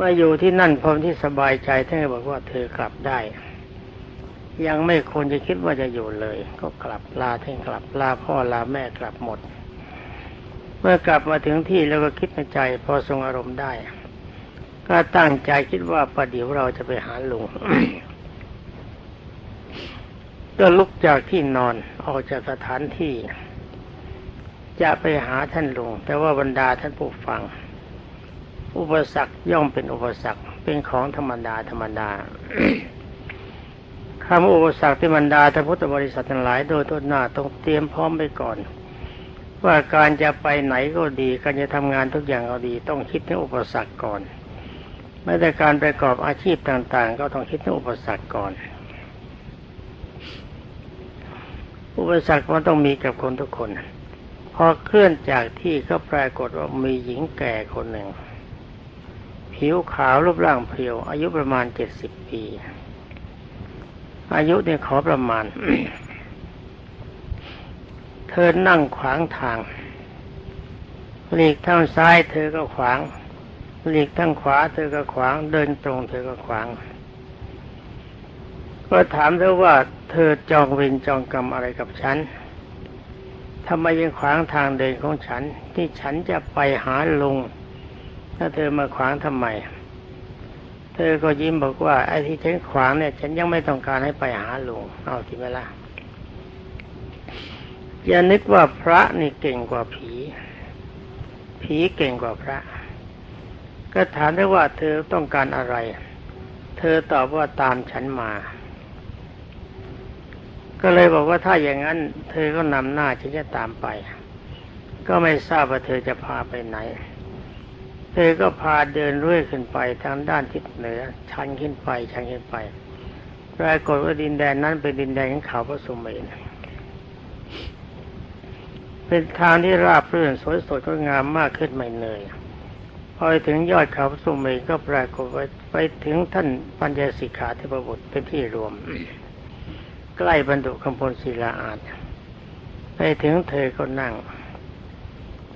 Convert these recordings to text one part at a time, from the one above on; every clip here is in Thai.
เมื่ออยู่ที่นั่นพอที่สบายใจท่านบอกว่าเธอกลับได้ ยังไม่ควรจะคิดว่าจะอยู่เลย ก็กลับลาท่านกลับลาพ่อลาแม่กลับหมด เมื่อกลับมาถึงที่แล้วก็คิดในใจ พอทรงอารมณ์ได้ ก็ตั้งใจคิดว่าประเดี๋ยวเราจะไปหาลุงก็ลุกจากที่นอนออกจากสถานที่ จะไปหาท่านลุงแต่ว่าบรรดาท่านผู้ฟัง อุปสรรคย่อมเป็นอุปสรรคเป็นของธรรมดาธรรมดาคำอุปสรรคที่บรรดาท่านพุทธบริษัททั้งหลายโดยต้นหน้าต้องเตรียมพร้อมไปก่อน ว่าการจะไปไหนก็ดีการจะทำงานทุกอย่างก็ดี ต้องคิดถึงอุปสรรคก่อนแม้แต่การประกอบอาชีพต่างๆ ก็ต้องคิดถึงอุปสรรคก่อน อุปสรรคมันต้องมีกับคนทุกคน พอเคลื่อนจากที่ก็ปรากฏว่ามีหญิงแก่คนหนึ่ง ผิวขาวรูปร่างเพรียว อายุประมาณเจ็ดสิบปี อายุเนี่ยขอประมาณ เธอนั่งขวางทางหลีกทางซ้ายเธอก็ขวางหลีกทางขวาเธอก็ขวาง เดินตรงเธอก็ขวาง ก็ถามเธอว่า เธอจองเวรจองกรรมอะไรกับฉันทำไมยังขวางทางเดินของฉัน ที่ฉันจะไปหาลุง ถ้าเธอมาขวางทำไม เธอก็ยิ้มบอกว่า ไอ้ที่ฉันขวางเนี่ย ฉันยังไม่ต้องการให้ไปหาหลุงเอาทีไหมล่ะอย่านึกว่าพระนี่เก่งกว่าผี ผีเก่งกว่าพระ ก็ถามได้ว่าเธอต้องการอะไร เธอตอบว่าตามฉันมา ก็เลยบอกว่าถ้าอย่างนั้น เธอก็นำหน้าฉันจะตามไป ก็ไม่ทราบว่าเธอจะพาไปไหน เธอก็พาเดินเรื่อยขึ้นไปทางด้านทิศเหนือ ชันขึ้นไปชันขึ้นไปปรากฏว่าดินแดนนั้นเป็นดินแดนของเขาพระสุเมนเป็นทางที่ราบรื่นสวยสดก็งามมากขึ้นไม่เหนื่อยพอถึงยอดเขาพระสุเมนก็ปรากฏไปไปถึงท่านปัญญาสิกขาเทพบุตรเป็นที่รวม ใกล้บรรดุคำพลศิลาอาจไปถึงเธอก็นั่ง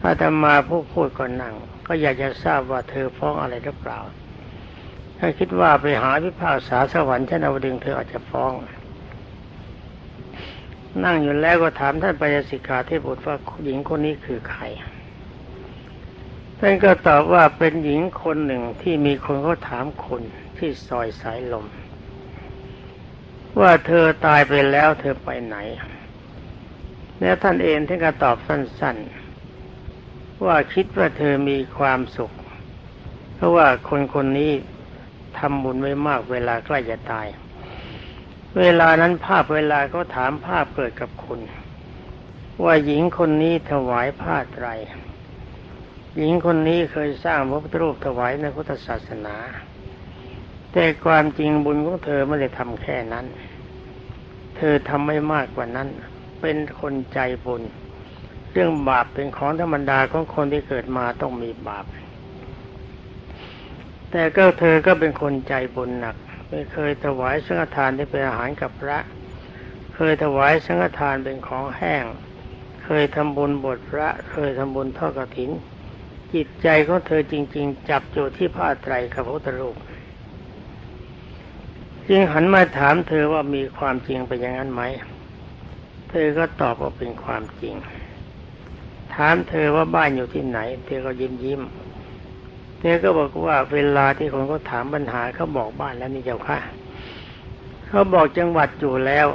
อาตมาผู้พูดก็นั่ง ก็อยากจะทราบว่าเธอฟ้องอะไรหรือเปล่า ถ้าคิดว่าไปหาพิพากษาสวรรค์ชั้นอวดึงเธออาจจะฟ้อง นั่งอยู่แล้วก็ถามท่านปัญญสิกขาเทพบุตรว่าหญิงคนนี้คือใครท่านก็ตอบว่าเป็นหญิงคนหนึ่งที่มีคนเขาถามคนที่ซอยสายลม ว่าเธอตายไปแล้วเธอไปไหน แล้วท่านเองท่านก็ตอบสั้น ๆ ว่าคิดว่าเธอมีความสุข เพราะว่าคนคนนี้ทำบุญไว้มากเวลาใกล้จะตาย เวลานั้นภาพเวลาก็ถามภาพเกิดกับคุณ ว่าหญิงคนนี้ถวายผ้าไตร หญิงคนนี้เคยสร้างพระพุทธรูปถวายในพุทธศาสนา แต่ความจริงบุญของเธอไม่ได้ทำแค่นั้น เธอทำไม่มากกว่านั้น เป็นคนใจบุญ เรื่องบาปเป็นของธรรมดาของคนที่เกิดมาต้องมีบาป แต่ก็เธอก็เป็นคนใจบุญหนัก ไม่เคยถวายสังฆทานที่เป็นอาหารกับพระ เคยถวายสังฆทานเป็นของแห้ง เคยทำบุญบทพระ เคยทำบุญทอดกฐิน จิตใจของเธอจริง ๆ จับอยู่ที่ผ้าไตรกับพระพุทธรูปจึงหันมาถามเธอว่ามีความจริงเป็นอย่างนั้นไหม เธอก็ตอบว่าเป็นความจริง ถามเธอว่าบ้านอยู่ที่ไหน เธอก็ยิ้มยิ้มเธอก็บอกว่าเวลาที่คนเขาถามปัญหาเขาบอกบ้านแล้วนี่เจ้าค่ะเขาบอกจังหวัดอยู่แล้ว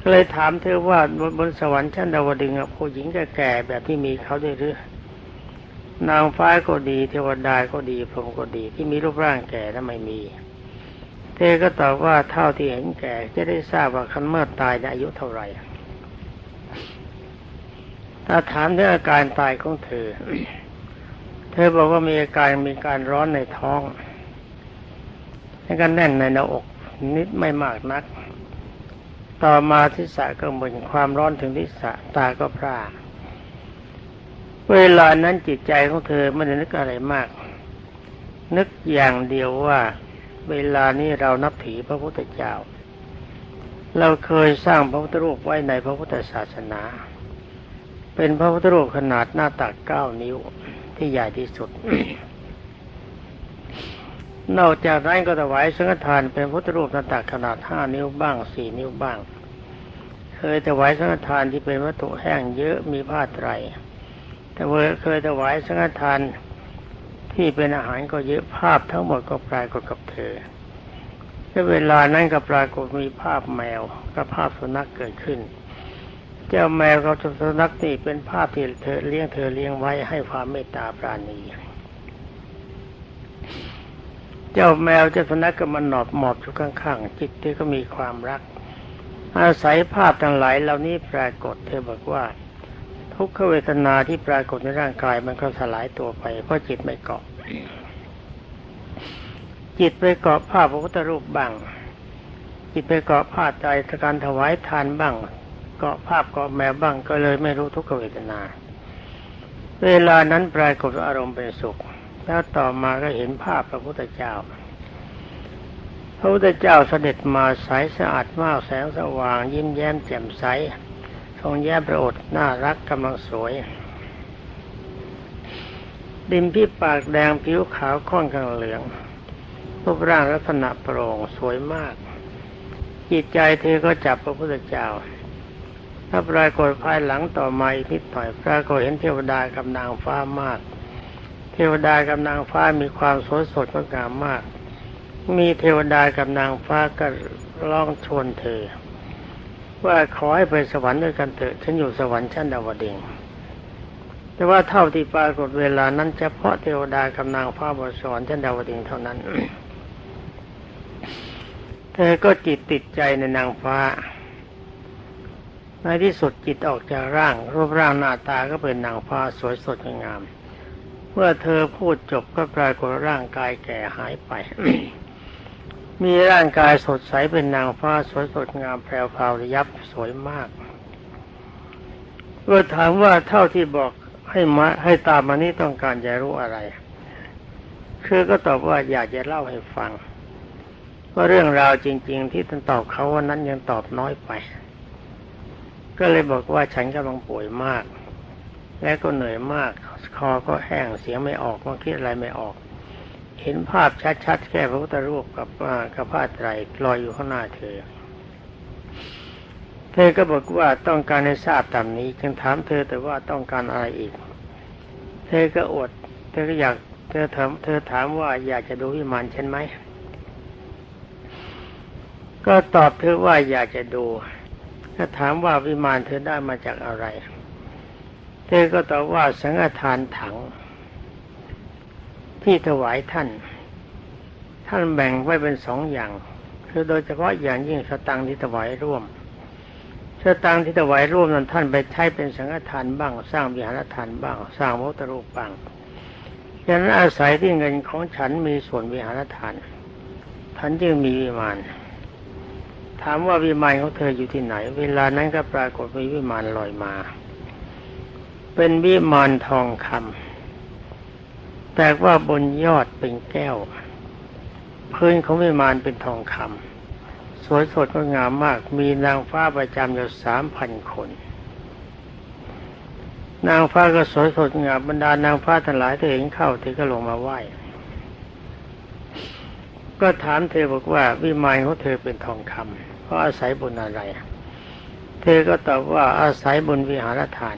ก็เลยถามเธอว่าบนสวรรค์ชั้นดาวดึงผู้หญิงแก่แบบที่มีเขาด้วยหรือนางฟ้าก็ดีเทวดาก็ดีพรหมก็ดี ที่มีรูปร่างแก่นั้นไม่มี เธอก็ตอบว่าเท่าที่เห็นแก่จะได้ทราบว่าคันเมื่อตายอายุเท่าไหร่ ถ้าถามเรื่องอาการตายของเธอ เธอบอกว่ามีอาการมีการร้อนในท้องแล้วก็แน่นในหน้าอกนิดไม่มากนัก ต่อมาทิศะก็เหมือนความร้อนถึงทิศะตาก็พร่าเวลานั้นจิตใจของเธอไม่ได้นึกอะไรมาก นึกอย่างเดียวว่า เวลานี้เรานับถือพระพุทธเจ้า เราเคยสร้างพระพุทธรูปไว้ในพระพุทธศาสนา เป็นพระพุทธรูปขนาดหน้าตักเก้านิ้วที่ใหญ่ที่สุด นอกจากนั้นก็ถวายสังฆทานเป็นพุทธรูปหน้าตักขนาดห้านิ้วบ้างสี่นิ้วบ้าง เคยถวายสังฆทานที่เป็นวัตถุแห้งเยอะมีผ้าไตร แต่เคยถวายสังฆทานที่เป็นอาหารก็เยอะภาพทั้งหมดก็ปรากฏกับเธอและเวลานั้นก็ปรากฏมีภาพแมวกับภาพสุนัขเกิดขึ้น เจ้าแมวกับเจ้าสุนัขนี่เป็นภาพที่เธอเลี้ยงเธอเลี้ยงไว้ให้ความเมตตาปราณี เจ้าแมวเจ้าสุนัขก็มันหนอบหมอบอยู่ข้างๆจิตเธอก็มีความรัก อาศัยภาพทั้งหลายเหล่านี้ปรากฏเธอบอกว่า ทุกขเวทนาที่ปรากฏในร่างกายมันก็สลายตัวไป เพราะจิตไม่เกาะจิตไปเกาะภาพพระพุทธรูปบ้างจิตไปเกาะผ้าใจการถวายทานบ้าง เกาะภาพเกาะแมวบ้างก็เลยไม่รู้ทุกขเวทนา เวลานั้นปรากฏอารมณ์เป็นสุข แล้วต่อมาก็เห็นภาพพระพุทธเจ้า พระพุทธเจ้าเสด็จมาใสสะอาดมากแสงสว่าง ยิ้มแย้มแจ่มใสทรงแย้มประอดน่ารักกำลังสวยดิมพี่ปากแดงผิวขาวค่อนข้างเหลืองรูปร่างลักษณะโปร่งสวยมาก จิตใจเธอก็จับพระพุทธเจ้า ถ้าปรากฏภายหลังต่อมาอีกนิดหน่อยปรากฏเห็นเทวดากับนางฟ้ามาก เทวดากับนางฟ้ามีความสวยสดงดงามมาก มีเทวดากับนางฟ้าก็ร้องชวนเธอ ว่าขอให้ไปสวรรค์ด้วยกันเถอะฉันอยู่สวรรค์ชั้นดาวดึงแต่ว่าเท่าที่ปรากฏเวลานั้นเฉพาะเทวดากับนางฟ้าบนสวรรค์ชั้นดาวดึงเท่านั้น เธอก็จิตติดใจในนางฟ้า ในที่สุดจิตออกจากร่าง รูปร่างหน้าตาก็เป็นนางฟ้าสวยสดงาม เมื่อเธอพูดจบก็ปรากฏร่างกายแก่หายไป มีร่างกายสดใสเป็นนางฟ้าสวยสดงามแพรวพราวยับสวยมากเมื่อถามว่าเท่าที่บอกให้มาให้ตามมานี้ต้องการจะรู้อะไรคือก็ตอบว่าอยากจะเล่าให้ฟังว่าเรื่องราวจริง ๆ ที่ท่านตอบเขาวันนั้นยังตอบน้อยไป ก็เลยบอกว่าฉันกำลังป่วยมาก และก็เหนื่อยมาก คอก็แห้งเสียงไม่ออกมันคิดอะไรไม่ออก เห็นภาพชัดๆแค่พระพุทธรูปกับกับผ้าไตรลอยอยู่ข้างหน้าเธอ เธอก็บอกว่าต้องการให้ทราบตามนี้ จึงถามเธอแต่ว่าต้องการอะไรอีก เธอก็อด เธอก็อยากเธอถามเธอถามว่าอยากจะดูวิมานฉันไหมก็ตอบเธอว่าอยากจะดู ก็ถามว่าวิมานเธอได้มาจากอะไร เธอก็ตอบว่าสังฆทานถัง ที่ถวายท่าน ท่านแบ่งไว้เป็นสองอย่าง คือโดยเฉพาะอย่างยิ่งสตังที่ถวายร่วมสตังที่ถวายร่วมนั้นท่านไปใช้เป็นสังฆทานบ้าง สร้างวิหารทานบ้าง สร้างพระตรูปบ้างฉะนั้นอาศัยที่เงินของฉันมีส่วนวิหารทานท่านจึงมีวิมาน ถามว่าวิมานของเธออยู่ที่ไหน เวลานั้นก็ปรากฏมีวิมานลอยมา เป็นวิมานทองคำแต่ว่าบนยอดเป็นแก้ว พื้นของวิมานเป็นทองคำสวยสดงดงามมาก มีนางฟ้าประจำอยู่สามพันคน นางฟ้าก็สวยสดงามบรรดานางฟ้าทั้งหลายเธอเห็นเข้าเธอก็ลงมาไหว้ก็ถามเธอบอกว่าวิมานของเธอเป็นทองคำเพราะอาศัยบุญอะไร เธอก็ตอบว่าอาศัยบุญวิหารทาน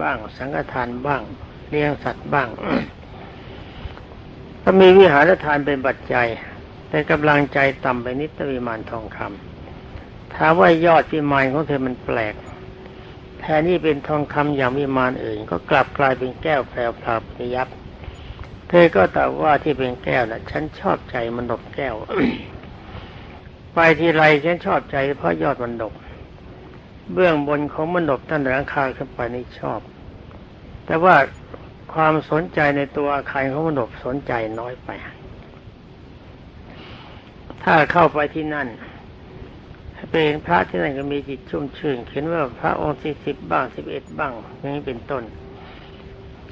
บ้างสังฆทานบ้าง เลี้ยงสัตว์บ้างถ้ามีวิหารทานเป็นปัจจัย แต่กำลังใจต่ำไปนิดตวิมานทองคำถามว่ายอดวิมานของเธอมันแปลกแทนที่เป็นทองคำอย่างวิมานอื่น ก็กลับกลายเป็นแก้วแพรวพราวปยับ เธอก็ตอบว่าที่เป็นแก้วนะ่ะฉันชอบใจมันดกแก้ว ไปทีไรฉันชอบใจเพราะยอดมันดก เบื้องบนของมันดกตั้งแต่หลังคาขึ้นไปนี่ชอบ แต่ว่าความสนใจในตัวอาคารของมนบสนใจน้อยไป ถ้าเข้าไปที่นั่นเป็นพระที่นั่นก็มีจิตชุ่มชื่นเขียนว่าพระองค์ที่สิบบ้างสิบเอ็ดบ้างอย่างนี้เป็นต้น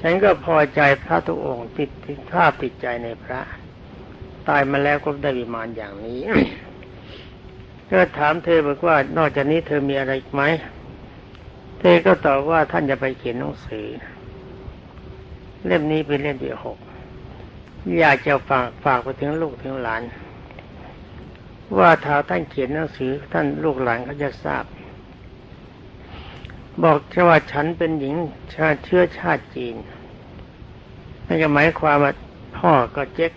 ฉันก็พอใจพระทุกองค์ติดติดภาพติดใจในพระ ตายมาแล้วก็ได้วิมานอย่างนี้ ก็ถามเธอบอกว่านอกจากนี้เธอมีอะไรอีกไหม เธอก็ตอบว่าท่านจะไปเขียนหนังสือ เล่มนี้เป็นเล่มที่หกอยากจะฝากฝากไปถึงลูกถึงหลาน ว่าถ้าท่านเขียนหนังสือ ท่านลูกหลานเขาจะทราบ บอกว่าฉันเป็นหญิงชาเชื้อชาติจีนนั่นก็หมายความว่าพ่อก็เจ๊ก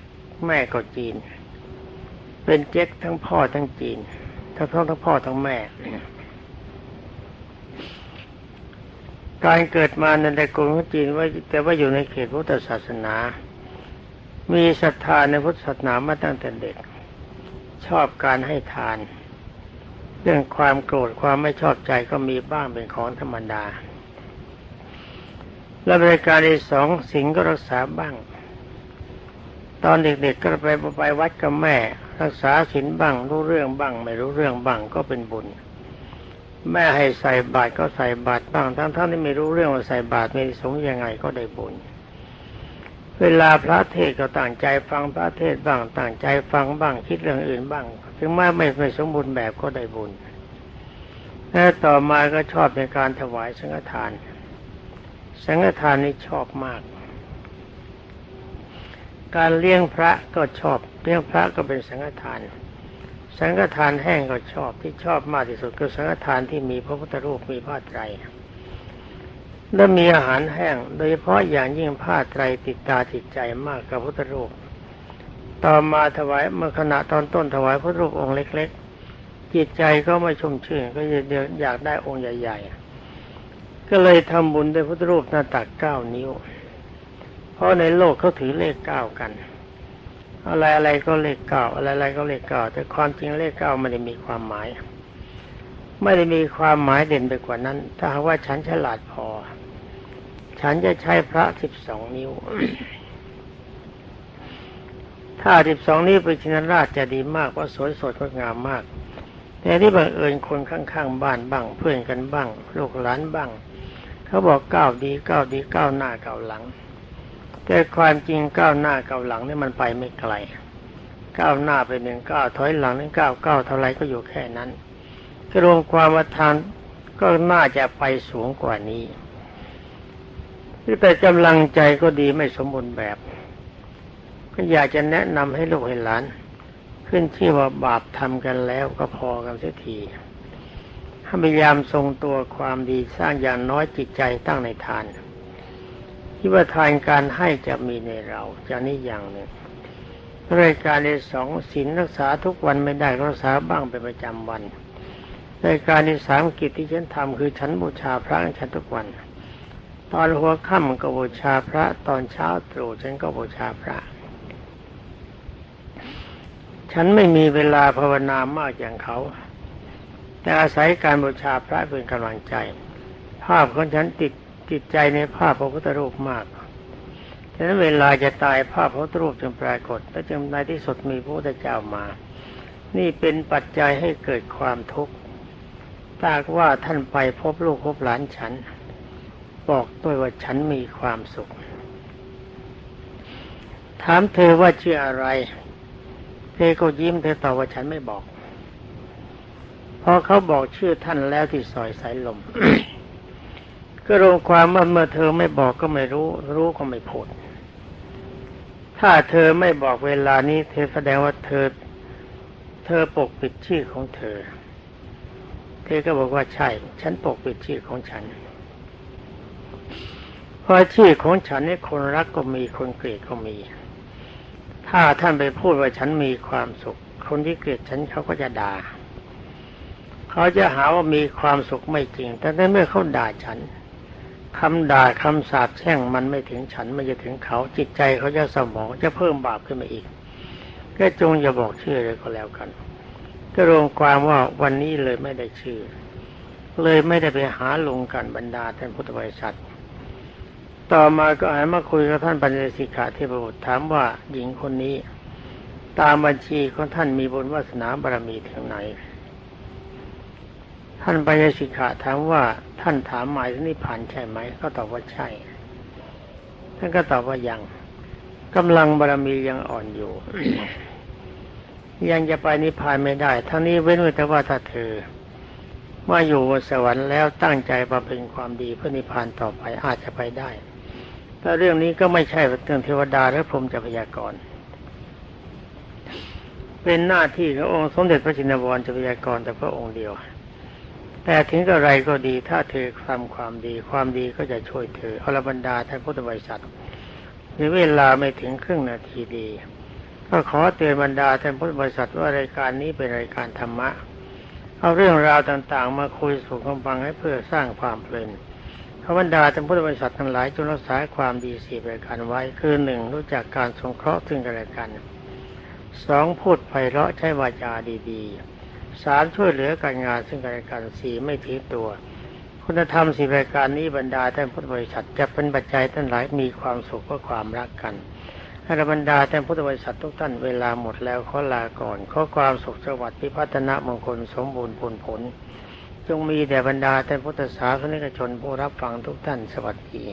แม่ก็จีน เป็นเจ๊กทั้งพ่อทั้งจีน ทั้งพ่อทั้งพ่อทั้งแม่ การเกิดมาในตระกูลของจีนว่าแต่ว่าอยู่ในเขตพุทธศาสนา มีศรัทธาในพุทธศาสนามาตั้งแต่เด็ก ชอบการให้ทาน เรื่องความโกรธความไม่ชอบใจก็มีบ้างเป็นของธรรมดา และบริการที่สองสิ่งก็รักษาบ้าง ตอนเด็กๆก็ไปไปวัดกับแม่ รักษาศีลบ้าง รู้เรื่องบ้าง ไม่รู้เรื่องบ้างก็เป็นบุญ แม่ให้ใส่บาตรก็ใส่บาตรบ้างทั้งท่านที่ไม่รู้เรื่องว่าใส่บาตรมีสงฆ์ยังไงก็ได้บุญ เวลาพระเทศก็ต่างใจฟังพระเทศบ้างต่างใจฟังบ้างคิดเรื่องอื่นบ้าง ถึงแม้ไม่ไม่สมบูรณ์แบบก็ได้บุญและต่อมาก็ชอบในการถวายสังฆทาน สังฆทานนี่ชอบมาก การเลี้ยงพระก็ชอบเลี้ยงพระก็เป็นสังฆทาน สังฆทานแห้งก็ชอบที่ชอบมากที่สุดคือสังฆทานที่มีพระพุทธรูปมีผ้าไตรและมีอาหารแห้ง โดยเฉพาะอย่างยิ่งผ้าไตรติดตาติดใจมากกับพุทธรูป ต่อมาถวายเมื่อขณะตอนต้นถวายพระรูปองค์เล็ก ๆ จิตใจก็ไม่ชุ่มชื่นก็อยากได้องค์ใหญ่ ๆ ก็เลยทำบุญด้วยพุทธรูปหน้าตักเก้านิ้ว เพราะในโลกเขาถือเลขเก้ากัน อะไรอะไรก็เลขเก้าอะไรอะไรก็เลขเก้าแต่ความจริงเลขเก้าไม่ได้มีความหมาย ไม่ได้มีความหมายเด่นไปกว่านั้น ถ้าหากว่าฉันฉลาดพอ ฉันจะใช้พระสิบสองนิ้ว ถ้าสิบสองนิ้วเป็นชินราชจะดีมากเพราะสวยสดงดงามมาก แต่ที่บังเอิญคนข้างๆบ้านบ้าง เพื่อนกันบ้าง ลูกหลานบ้าง เขาบอกก้าวดีก้าวดีก้าวหน้าก้าวหลัง แต่ความจริงก้าวหน้าก้าวหลังนี่มันไปไม่ไกล ก้าวหน้าไปหนึ่งก้าวถอยหลังหนึ่งก้าวก้าวเท่าไรก็อยู่แค่นั้นก็รวมความว่าทานก็น่าจะไปสูงกว่านี้แต่กำลังใจก็ดีไม่สมบูรณ์แบบ ก็อยากจะแนะนำให้ลูกให้หลาน ขึ้นที่ว่าบาปทำกันแล้วก็พอกันเสียทีพยายามทรงตัวความดีสร้างอย่างน้อยจิตใจตั้งในทาน คิดว่าทานการให้จะมีในเราจากนี้อย่างหนึ่งรายการในสองศีลรักษาทุกวันไม่ได้รักษาบ้างเป็นประจำวันรายการในสามกิจที่ฉันทำคือฉันบูชาพระฉันทุกวัน ตอนหัวค่ำก็บูชาพระ ตอนเช้าตรู่ฉันก็บูชาพระ ฉันไม่มีเวลาภาวนามากอย่างเขา แต่อาศัยการบูชาพระเป็นกำลังใจ ภาพของฉันติด จิตใจในภาพพระพุทธรูปมากฉะนั้นเวลาจะตายภาพพระพุทธรูปจึงปรากฏ และจึงในที่สุดมีพระพุทธเจ้ามา นี่เป็นปัจจัยให้เกิดความทุกข์ถ้าว่าท่านไปพบลูกพบหลานฉัน บอกด้วยว่าฉันมีความสุข ถามเธอว่าชื่ออะไร เธอก็ยิ้มเธอตอบว่าฉันไม่บอก พอเขาบอกชื่อท่านแล้วที่ซอยสายลม ก็รวมความว่าเมื่อเธอไม่บอกก็ไม่รู้ รู้ก็ไม่พูด ถ้าเธอไม่บอกเวลานี้เธอแสดงว่าเธอ เธอปกปิดชื่อของเธอ เธอก็บอกว่าใช่ ฉันปกปิดชื่อของฉันเพราะชื่อของฉันนี่คนรักก็มีคนเกลียดก็มี ถ้าท่านไปพูดว่าฉันมีความสุข คนที่เกลียดฉันเขาก็จะด่า เขาจะหาว่ามีความสุขไม่จริง แต่ในเมื่อเขาด่าฉัน คำด่าคำสาปแช่งมันไม่ถึงฉันไม่จะถึงเขาจิตใจเขาจะสมองจะเพิ่มบาปขึ้นมาอีกก็จงอย่าบอกชื่อเลยก็แล้วกัน ก็รวมความว่าวันนี้เลยไม่ได้ชื่อ เลยไม่ได้ไปหาลงกันบรรดาท่านพุทธบริษัท ต่อมาก็หามาคุยกับท่านปัญญสิกขาเทพบุตรถามว่าหญิงคนนี้ ตามบัญชีของท่านมีบุญวาสนาบารมีถึงไหน ท่านปัญญสิกขาถามว่าท่านถามหมายถึงนิพพานใช่ไหม ก็ตอบว่าใช่ ท่านก็ตอบว่ายังกำลังบารมียังอ่อนอยู่ ยังจะไปนิพพานไม่ได้ ทั้งนี้เว้นไว้แต่ว่าถ้าเธอเมื่ออยู่บนสวรรค์แล้วตั้งใจบำเพ็ญความดีเพื่อนิพพานต่อไปอาจจะไปได้แต่เรื่องนี้ก็ไม่ใช่เรื่องเทวดาและพรหมจะพยากรณ์เป็นหน้าที่ขององค์สมเด็จพระจินวรจะพยากรณ์แต่พระองค์เดียว แต่ถึงกระไรก็ดีถ้าเธอทำความดี ความดีก็จะช่วยเธออรบรรดาท่านพุทธบริษัทในเวลาไม่ถึงครึ่งนาทีดี ก็ขอเตือนบรรดาท่านพุทธบริษัทว่ารายการนี้เป็นรายการธรรมะ เอาเรื่องราวต่างๆ มาคุยสู่กันฟังให้เพื่อสร้างความเพลินขอบรรดาท่านพุทธบริษัททั้งหลายจงรักษาความดีสี่ประการไว้คือหนึ่งรู้จักการสงเคราะห์ซึ่งกันและกันสองพูดไพเราะใช้วาจาดี ๆ สามช่วยเหลือการงานซึ่งกันและกันสี่ไม่ถือตัว คุณธรรมสี่ประการนี้บรรดาท่านพุทธบริษัทจะเป็นปัจจัยท่านหลายมีความสุขเพราะความรักกันให้บรรดาท่านพุทธบริษัททุกท่านเวลาหมดแล้วขอลาก่อนขอความสุขสวัสดิ์พิพัฒนมงคลสมบูรณ์ผลผล จงมีแด่บรรดาท่านพุทธศาสนิกชนผู้รับฟังทุกท่านสวัสดี